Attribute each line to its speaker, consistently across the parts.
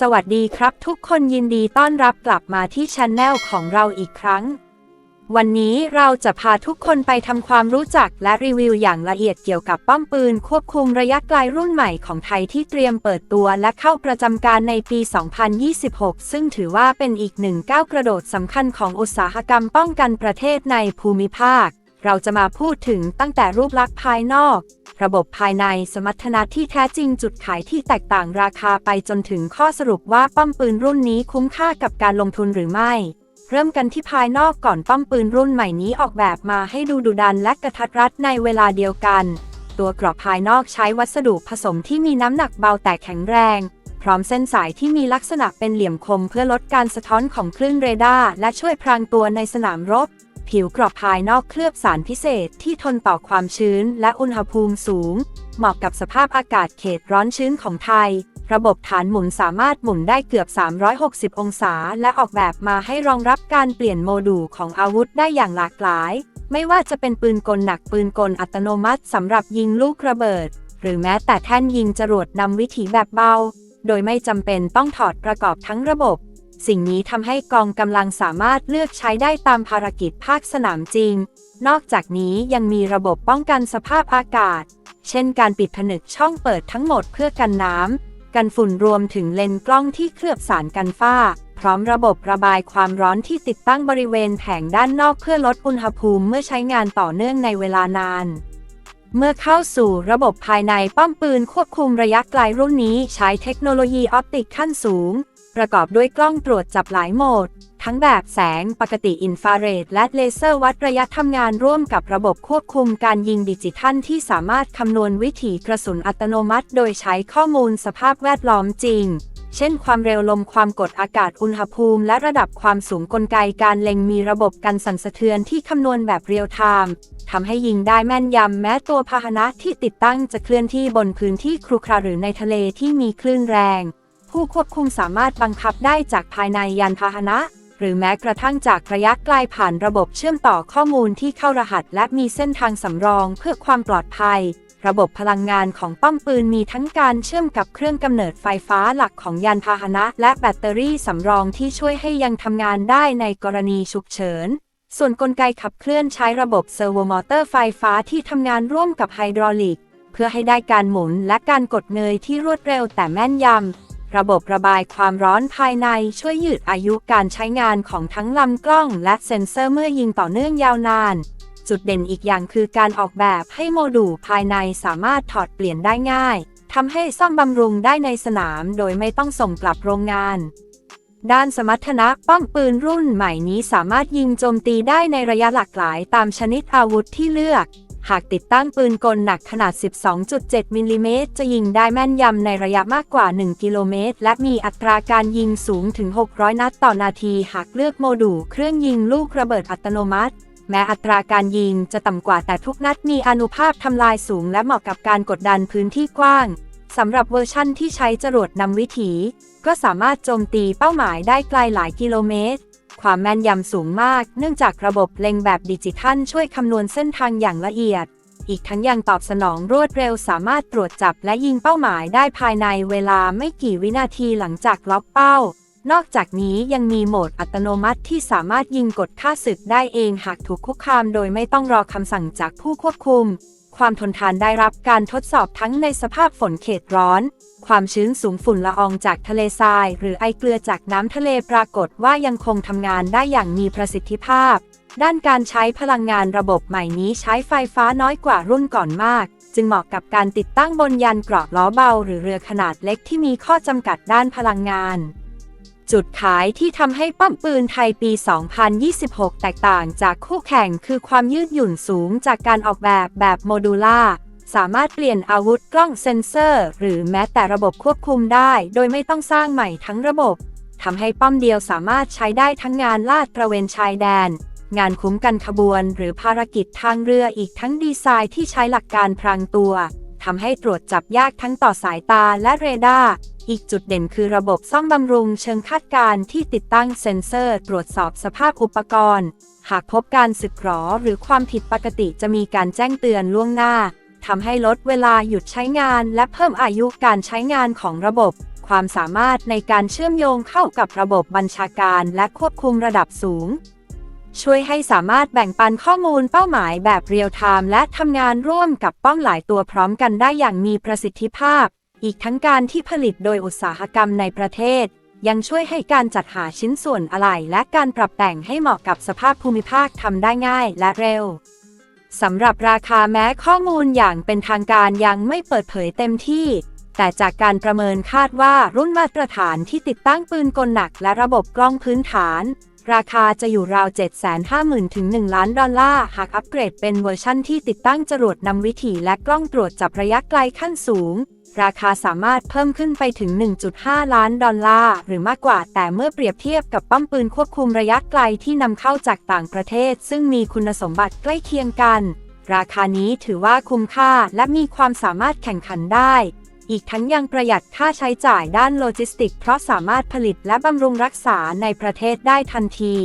Speaker 1: สวัสดีครับทุกคนยินดีต้อนรับกลับมาที่ช anel ของเราอีกครั้ง วันนี้เราจะพาทุกคนไปทำความรู้จักและรีวิวอย่างละเอียดเกี่ยวกับป้อมปืน ควบคุมระยะไกลรุ่นใหม่ของไทยที่เตรียมเปิดตัวและเข้าประจำการในปี 2026 ซึ่งถือว่าเป็นอีกหนึ่งก้าวกระโดดสำคัญของอุตสาหกรรมป้องกันประเทศในภูมิภาค เราจะมาพูดถึงตั้งแต่รูปลักษณ์ภายนอก ระบบภายในสมรรถนะที่แท้จริงจุดขายที่แตกต่างราคาไปจนถึงข้อสรุปว่าป้อมปืนรุ่นนี้คุ้มค่ากับการลงทุนหรือไม่ เริ่มกันที่ภายนอกก่อนป้อมปืนรุ่นใหม่นี้ออกแบบมาให้ดูดุดันและกระทัดรัดในเวลาเดียวกัน ตัวกรอบภายนอกใช้วัสดุผสมที่มีน้ำหนักเบาแต่แข็งแรง พร้อมเส้นสายที่มีลักษณะเป็นเหลี่ยมคมเพื่อลดการสะท้อนของคลื่นเรดาร์และช่วยพรางตัวในสนามรบ ผิวกรอบภายนอกเคลือบสารพิเศษที่ทนต่อความชื้นและอุณหภูมิสูง เหมาะกับสภาพอากาศเขตร้อนชื้นของไทย ระบบฐานหมุนสามารถหมุนได้เกือบ 360 องศา และออกแบบมาให้รองรับการเปลี่ยนโมดูลของอาวุธได้อย่างหลากหลาย ไม่ว่าจะเป็นปืนกลหนักปืนกลอัตโนมัติสำหรับยิงลูกระเบิด หรือแม้แต่แท่นยิงจรวดนำวิถีแบบเบา โดยไม่จำเป็นต้องถอดประกอบทั้งระบบ สิ่งนี้ทำให้กองกำลังสามารถเลือกใช้ได้ตามภารกิจภาคสนามจริง นอกจากนี้ยังมีระบบป้องกันสภาพอากาศ เช่นการปิดผนึกช่องเปิดทั้งหมดเพื่อกันน้ำ กันฝุ่นรวมถึงเลนส์กล้องที่เคลือบสารกันฝ้า พร้อมระบบระบายความร้อนที่ติดตั้งบริเวณแผงด้านนอกเพื่อลดอุณหภูมิเมื่อใช้งานต่อเนื่องในเวลานานเมื่อเข้าสู่ระบบภายในป้อมปืนควบคุมระยะไกลรุ่นนี้ใช้เทคโนโลยีออปติกขั้นสูง ประกอบด้วยกล้องตรวจจับหลายโหมด ทั้งแบบแสงปกติอินฟราเรดและเลเซอร์วัดระยะทำงานร่วมกับระบบควบคุมการยิงดิจิทัลที่สามารถคำนวณวิถีกระสุนอัตโนมัติ โดยใช้ข้อมูลสภาพแวดล้อมจริง เช่น ความเร็วลมความกดอากาศอุณหภูมิ และระดับความสูงกลไกการเล็งมีระบบกันสั่นสะเทือนที่คำนวณแบบเรียลไทม์ทำให้ยิงได้แม่นยำแม้ตัวพาหนะที่ติดตั้งจะเคลื่อนที่บนพื้นที่ครุขระหรือในทะเลที่มีคลื่นแรง ผู้ควบคุมสามารถบังคับได้จากภายในยานพาหนะ หรือแม้กระทั่งจากระยะไกลผ่านระบบเชื่อมต่อข้อมูลที่เข้ารหัส และมีเส้นทางสำรองเพื่อความปลอดภัย ระบบพลังงานของป้อมปืนมีทั้งการเชื่อมกับเครื่องกำเนิดไฟฟ้าหลักของยานพาหนะ และแบตเตอรี่สำรองที่ช่วยให้ยังทำงานได้ในกรณีฉุกเฉินส่วนกลไกขับเคลื่อนใช้ระบบเซอร์โวมอเตอร์ไฟฟ้าที่ทำงานร่วมกับไฮดรอลิก เพื่อให้ได้การหมุนและการกดเงยที่รวดเร็วแต่แม่นยำ ระบบระบายความร้อนภายในช่วยยืดอายุการใช้งานของทั้งลำกล้องและเซ็นเซอร์เมื่อยิงต่อเนื่องยาวนาน จุดเด่นอีกอย่างคือการออกแบบให้โมดูลภายในสามารถถอดเปลี่ยนได้ง่ายทำให้ซ่อมบำรุงได้ในสนามโดยไม่ต้องส่งกลับโรงงาน ด้านสมรรถนะป้อมปืนรุ่นใหม่นี้สามารถยิงโจมตีได้ในระยะหลากหลายตามชนิดอาวุธที่เลือก หากติดตั้งปืนกลหนักขนาด 12.7 มิลลิเมตร จะยิงได้แม่นยำในระยะมากกว่า 1 กิโลเมตร และมีอัตราการยิงสูงถึง 600 นัดต่อนาที หากเลือกโมดูลเครื่องยิงลูกระเบิดอัตโนมัติ แม้อัตราการยิงจะต่ำกว่าแต่ทุกนัดมีอานุภาพทำลายสูงและเหมาะกับการกดดันพื้นที่กว้างสำหรับเวอร์ชั่นที่ใช้จรวดนำวิถี ก็สามารถโจมตีเป้าหมายได้ไกลหลายกิโลเมตร ความแม่นยำสูงมาก เนื่องจากระบบเล็งแบบดิจิทัลช่วยคำนวณเส้นทางอย่างละเอียด อีกทั้งยังตอบสนองรวดเร็วสามารถตรวจจับและยิงเป้าหมายได้ภายในเวลาไม่กี่วินาทีหลังจากล็อกเป้า นอกจากนี้ยังมีโหมดอัตโนมัติที่สามารถยิงกดค่าศึกได้เองหากถูกคุกคามโดยไม่ต้องรอคำสั่งจากผู้ควบคุม ความทนทานได้รับการทดสอบทั้งในสภาพฝนเขตร้อน ความชื้นสูงฝุ่นละอองจากทะเลทราย หรือไอเกลือจากน้ำทะเลปรากฏว่ายังคงทำงานได้อย่างมีประสิทธิภาพ ด้านการใช้พลังงานระบบใหม่นี้ใช้ไฟฟ้าน้อยกว่ารุ่นก่อนมาก จึงเหมาะกับการติดตั้งบนยานเกราะล้อเบา หรือเรือขนาดเล็กที่มีข้อจำกัดด้านพลังงาน จุดขายที่ทำให้ป้อมปืนไทยปี 2026 แตกต่างจากคู่แข่งคือความยืดหยุ่นสูงจากการออกแบบแบบโมดูล่า สามารถเปลี่ยนอาวุธกล้องเซ็นเซอร์ หรือแม้แต่ระบบควบคุมได้ โดยไม่ต้องสร้างใหม่ทั้งระบบทำให้ป้อมเดียวสามารถใช้ได้ทั้งงานลาดตระเวนชายแดน งานคุ้มกันขบวน หรือภารกิจทางเรืออีกทั้งดีไซน์ที่ใช้หลักการพรางตัวทำให้ตรวจจับยากทั้งต่อสายตาและเรดาร์ อีกจุดเด่นคือระบบซ่อมบำรุงเชิงคาดการณ์ที่ติดตั้งเซ็นเซอร์ ตรวจสอบสภาพอุปกรณ์ หากพบการสึกหรอหรือความผิดปกติจะมีการแจ้งเตือนล่วงหน้าทำให้ลดเวลาหยุดใช้งาน และเพิ่มอายุการใช้งานของระบบ ความสามารถในการเชื่อมโยงเข้ากับระบบบัญชาการและควบคุมระดับสูง ช่วยให้สามารถแบ่งปันข้อมูลเป้าหมายแบบเรียลไทม์และทำงานร่วมกับป้อมหลายตัวพร้อมกันได้อย่างมีประสิทธิภาพ อีกทั้งการที่ผลิตโดยอุตสาหกรรมในประเทศ ยังช่วยให้การจัดหาชิ้นส่วนอะไหล่และการปรับแต่งให้เหมาะกับสภาพภูมิภาคทำได้ง่ายและเร็วสำหรับราคาแม้ข้อมูลอย่างเป็นทางการยังไม่เปิดเผยเต็มที่ แต่จากการประเมินคาดว่ารุ่นมาตรฐานที่ติดตั้งปืนกลหนักและระบบกล้องพื้นฐาน ราคาจะอยู่ราว 750,000 ถึง 1 ล้านดอลลาร์ หากอัปเกรดเป็นเวอร์ชั่นที่ติดตั้งจรวดนำวิถีและกล้องตรวจจับระยะไกลขั้นสูง ราคาสามารถเพิ่มขึ้นไปถึง 1.5 ล้านดอลลาร์ หรือมากกว่า แต่เมื่อเปรียบเทียบกับป้อมปืนควบคุมระยะไกลที่นำเข้าจากต่างประเทศ ซึ่งมีคุณสมบัติใกล้เคียงกัน ราคานี้ถือว่าคุ้มค่าและมีความสามารถแข่งขันได้ อีกทั้งยังประหยัดค่าใช้จ่ายด้านโลจิสติก เพราะสามารถผลิตและบำรุงรักษาในประเทศได้ทันที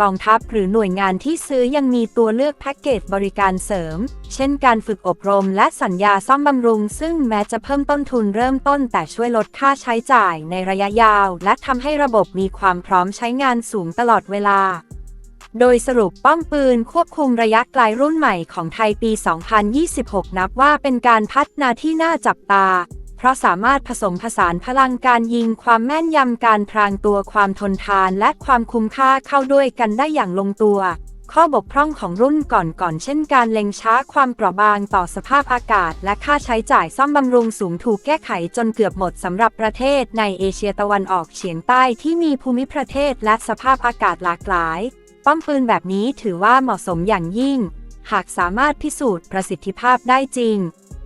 Speaker 1: กองทัพหรือหน่วยงานที่ซื้อยังมีตัวเลือกแพ็กเกจบริการเสริม เช่นการฝึกอบรมและสัญญาซ่อมบำรุง ซึ่งแม้จะเพิ่มต้นทุนเริ่มต้นแต่ช่วยลดค่าใช้จ่ายในระยะยาว และทำให้ระบบมีความพร้อมใช้งานสูงตลอดเวลาโดยสรุปป้อมปืนควบคุมระยะไกลรุ่นใหม่ของไทยปี 2026 นับว่าเป็นการพัฒนาที่น่าจับตา เพราะสามารถผสมผสานพลังการยิงความแม่นยำการพรางตัวความทนทานและความคุ้มค่าเข้าด้วยกันได้อย่างลงตัว ข้อบกพร่องของรุ่นก่อนๆเช่นการเล็งช้าความเปราะบางต่อสภาพอากาศ และค่าใช้จ่ายซ่อมบำรุงสูงถูกแก้ไขจนเกือบหมดสำหรับประเทศในเอเชียตะวันออกเฉียงใต้ที่มีภูมิประเทศและสภาพอากาศหลากหลาย ป้อมปืนแบบนี้ถือว่าเหมาะสมอย่างยิ่ง หากสามารถพิสูจน์ประสิทธิภาพได้จริง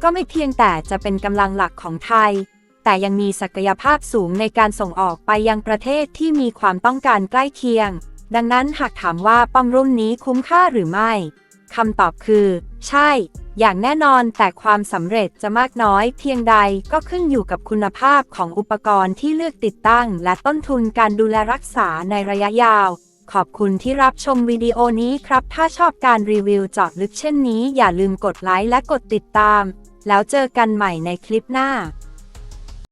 Speaker 1: ก็ไม่เพียงแต่จะเป็นกำลังหลักของไทย แต่ยังมีศักยภาพสูงในการส่งออกไปยังประเทศที่มีความต้องการใกล้เคียง ดังนั้นหากถามว่าป้อมรุ่นนี้คุ้มค่าหรือไม่คำตอบคือ ใช่ อย่างแน่นอนแต่ความสำเร็จจะมากน้อยเพียงใดก็ขึ้นอยู่กับคุณภาพของอุปกรณ์ที่เลือกติดตั้ง และต้นทุนการดูแลรักษาในระยะยาว ขอบคุณที่รับชมวิดีโอนี้ครับ ถ้าชอบการรีวิวเจาะลึกเช่นนี้อย่าลืมกดไลค์และกดติดตาม แล้วเจอกันใหม่ในคลิปหน้า